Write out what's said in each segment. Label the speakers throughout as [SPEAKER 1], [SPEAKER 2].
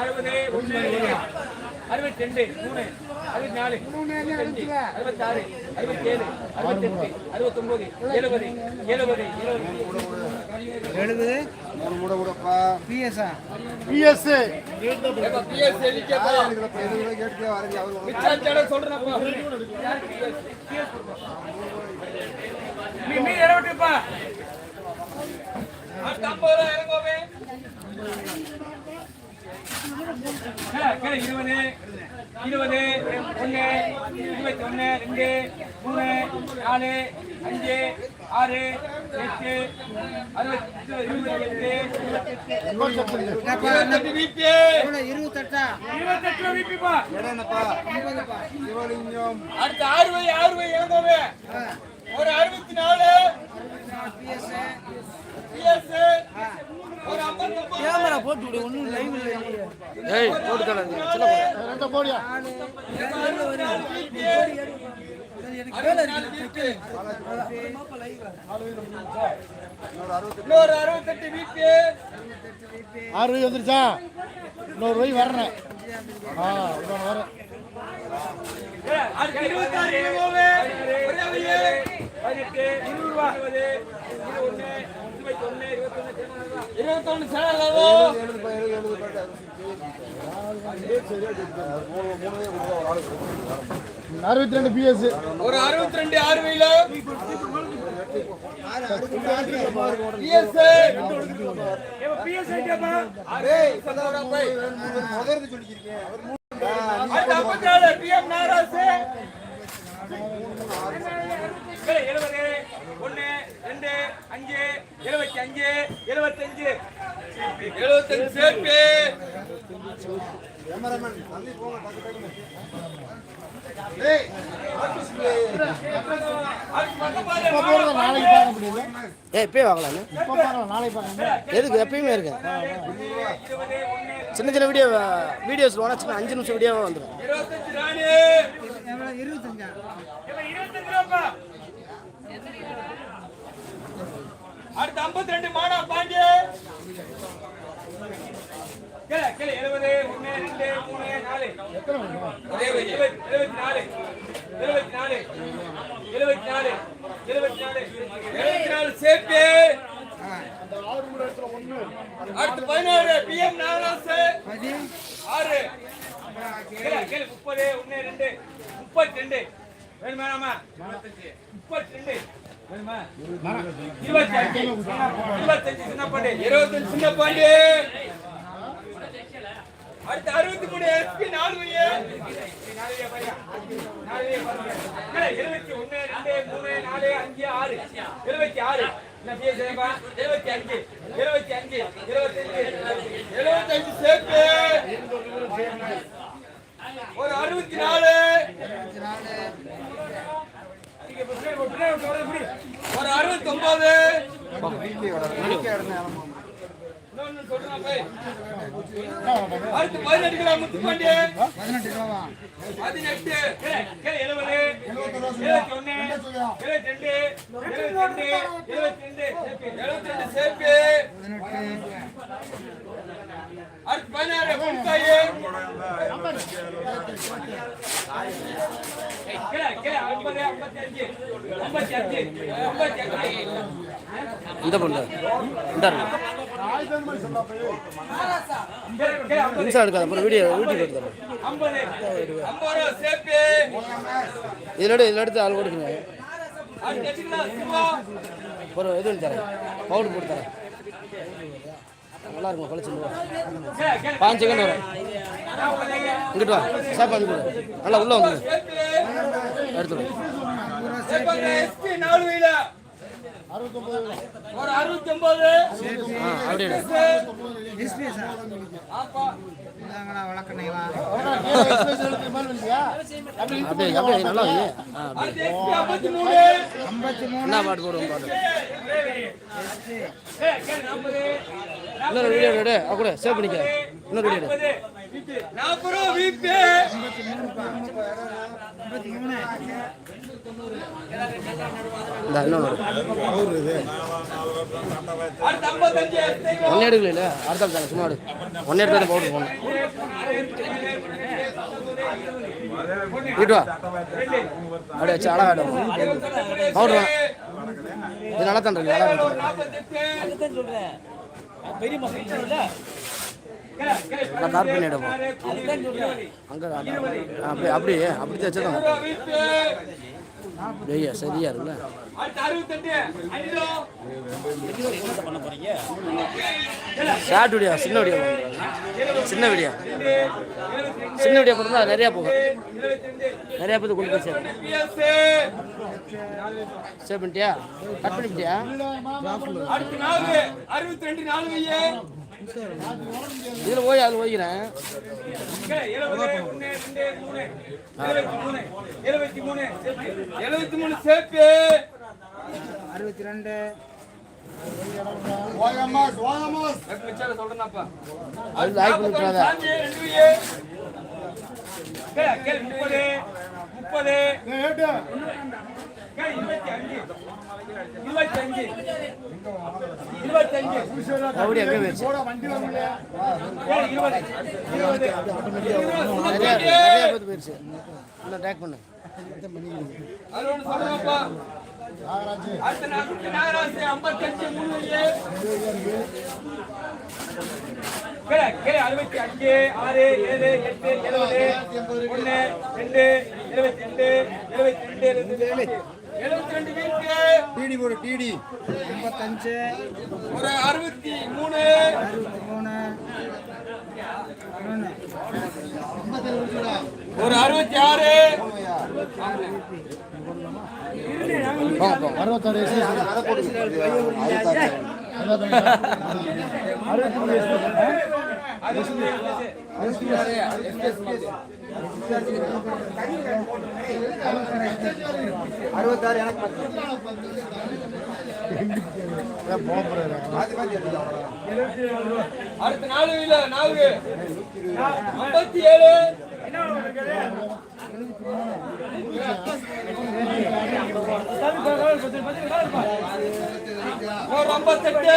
[SPEAKER 1] அறுபது ஒன்று அறுபத்தி ரெண்டு மூணு அறுபத்தி நாலு அறுபத்தஞ்சு அறுபத்தாறு அறுபத்தேழு அறுபத்தெட்டு அறுபத்தொன்பது எழுபது எழுபது எழுபது.
[SPEAKER 2] எழுபது.
[SPEAKER 1] இருபது இருபது ஒன்று இருபத்தி ஒன்று ரெண்டு மூணு நாலு அஞ்சு ஆறு எட்டு அறுபத்தி இருபத்தி எட்டு இருபத்தெட்டு
[SPEAKER 2] இருபத்தெட்டா
[SPEAKER 1] இருபத்தெட்டு அடுத்த ஆறு வை ஆறு வை ஒரு அறுபத்தி நாலு
[SPEAKER 2] பிஎஸ்
[SPEAKER 1] பிஎஸ்
[SPEAKER 2] கேமரா போட்டு விடு ஒன்றும் லைவ் இல்லை
[SPEAKER 3] ஏய் போட்டு தரேன்
[SPEAKER 4] ரெண்டு போடியா ரூபாய் வந்துருச்சா? இன்னொரு ரூபாய் வரேன் ஆ இன்னொன்று
[SPEAKER 1] இருபத்தாறு இருபது. இருபது. இருபத்தொன்னு சேனல்
[SPEAKER 4] அறுபத்தி ரெண்டு பிஎஸ்
[SPEAKER 1] ஒரு அறுபத்தி ரெண்டு ஆறு வயல பிஎஸ் பிஎஸ்
[SPEAKER 4] முதல்ல சொல்லிக்கிறேன்
[SPEAKER 1] அடுத்த ஐம்பத்தி நாலு பிஎம் நாராசு எழுபது ஒன்று ரெண்டு அஞ்சு எழுபத்தி அஞ்சு எழுபத்தஞ்சு எழுபத்தஞ்சு சேர்ப்பு
[SPEAKER 3] இப்பயே
[SPEAKER 4] முடியல
[SPEAKER 3] எதுக்கு எப்பயுமே இருக்கு. சின்ன சின்ன வீடியோ வீடியோஸ் வேணா சின்ன அஞ்சு நிமிஷம் வீடியோவாக வந்துடும்
[SPEAKER 1] இருபத்தஞ்சு ராணி
[SPEAKER 2] எவ்வளோ இருபத்தஞ்சா
[SPEAKER 1] இப்ப இருபத்தஞ்சு ரூபாப்பா அடுத்து ஐம்பத்தி ரெண்டு மாடா பாண்டிய. கேள எழுபது ரெண்டு மூணு நாலு. எழுபத்தி நாலு எழுபத்தி நாலு எழுபத்தி நாலு எழுபத்தி நாலு எழுபத்தி நாலு சேர்த்து. அடுத்து நாகராசு. ஆறு. முப்பது ஒண்ணு ரெண்டு முப்பத்தி ரெண்டு. வேணுமா? முப்பத்தி ரெண்டு. இருபத்தஞ்சு. சின்ன பாண்டி இருபத்தஞ்சு சின்ன பாண்டி அடுத்து அறுபத்தி மூணு எஸ்பி நாலு இருபத்தி ஒன்னு ரெண்டு மூணு நாலு அஞ்சு ஆறு. இருபத்தி ஆறு. என்ன பேர் இருபத்தி அஞ்சு. இருபத்தி அஞ்சு இருபத்தஞ்சு எழுபத்தஞ்சு சேர்த்து ஒரு அறுபத்தி நாலு ஒரு அறுபத்தி ஒன்பது இன்னொன்னு சொல்றேன் போய். அடுத்து பதினெட்டு கிலோ முத்துப்பாண்டி.
[SPEAKER 2] பதினெட்டு ரூபாவா
[SPEAKER 1] பதினெட்டு. எழுபது. எழுபத்தி ஒண்ணு எழுபத்தி ரெண்டு எழுபத்தி ரெண்டு எழுபத்தி ரெண்டு எழுபத்தி ரெண்டு சேர்ப்பு அடுத்து பதினாறு. கேளு, ஐம்பது ஐம்பத்தி அஞ்சு ஐம்பத்தி அஞ்சு ஐம்பத்தி அஞ்சு
[SPEAKER 3] இந்த பண்ணு. இந்த இன்சா எடுக்காத அப்புறம் வீடியோ வீட்டுக்கு எடுத்து இதில் எடு இதில் எடுத்து ஆள் கொடுக்குங்க.
[SPEAKER 1] அப்புறம் எடுத்துக்கலாம்
[SPEAKER 3] இது தரேன். பவுடர் போட்டு தரேன். நல்லா இருக்கும். குழச்சி பாஞ்சு செகண்ட் வரும். இங்கிட்டு வா சாப்பாடு கொடு. நல்லா உள்ளே வந்து
[SPEAKER 1] சேர்ப்பு
[SPEAKER 3] எடுத்துடும்
[SPEAKER 1] நாலு வீல ஒரு அறுபத்தி ஒன்பது
[SPEAKER 3] என்ன பாட்டு போடுவோம் பாட்டு இன்னொரு வீடியோ எடு கூட சேவ் பண்ணிக்க இன்னொரு வீடியோ எடு
[SPEAKER 1] நாற்பது நாற்பது ரூபா வீட்டு
[SPEAKER 3] ஒன்னே எடுக்கல அடுத்த தாங்க சும்மா எடு ஒன்னே எடுத்து பவுடர் போடணும் வீட்டு அப்படியே வச்சு அழகா ஆடும் பவுடர் இது நல்லா தான் இருக்கு நல்லா நான் பண்ணி எடுப்போம் அங்கே அப்படியே அப்படியே அப்படி ஐயா சரியா இருக்குல்ல. ஷார்ட் வீடியோ சின்ன வீடியோ சின்ன வீடியோ சின்ன வீடியோ கொடுத்தா நிறையா போகும். நிறையா பேர் கொண்டு போய் சேரும் சேவ் பண்ணிட்டியா? கட் பண்ணிட்டியா
[SPEAKER 1] அறுபத்தி ரெண்டு நாலு
[SPEAKER 3] இதில் போய் அதில் போய்க்கிறேன்
[SPEAKER 1] எழுபது ஒன்று ரெண்டு மூணு எழுபத்தி மூணு எழுபத்தி மூணு எழுபத்தி மூணு சேர்ப்பு
[SPEAKER 2] அறுபத்தி ரெண்டு
[SPEAKER 1] முப்பது முப்பது இருபத்தி அஞ்சு இருபத்தி அஞ்சு இருபத்தி
[SPEAKER 3] மறுபடியும் எங்கே போயிடுச்சு நிறையா பேர் போயிடுச்சு இன்னும் டேக் பண்ணு.
[SPEAKER 1] அறுபத்தி அஞ்சு ஆறு ஏழு எட்டு எழுபது. ஒண்ணு ரெண்டு எழுபத்தி ரெண்டு எழுபத்தி ரெண்டு எழுபத்தி
[SPEAKER 4] டிடி போடு டிடி
[SPEAKER 2] ஐம்பத்தஞ்சு
[SPEAKER 1] ஒரு அறுபத்தி மூணு.
[SPEAKER 2] அறுபத்தி மூணு.
[SPEAKER 1] ஒரு அறுபத்தி ஆறு.
[SPEAKER 3] போங்க போங்க
[SPEAKER 4] அறுபத்தாறு
[SPEAKER 1] அடுத்த நாலு இல்ல நாலு ஐம்பத்தி ஏழு ஒரு ஐம்பத்தெட்டு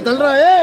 [SPEAKER 4] தள்ளுறா ஏ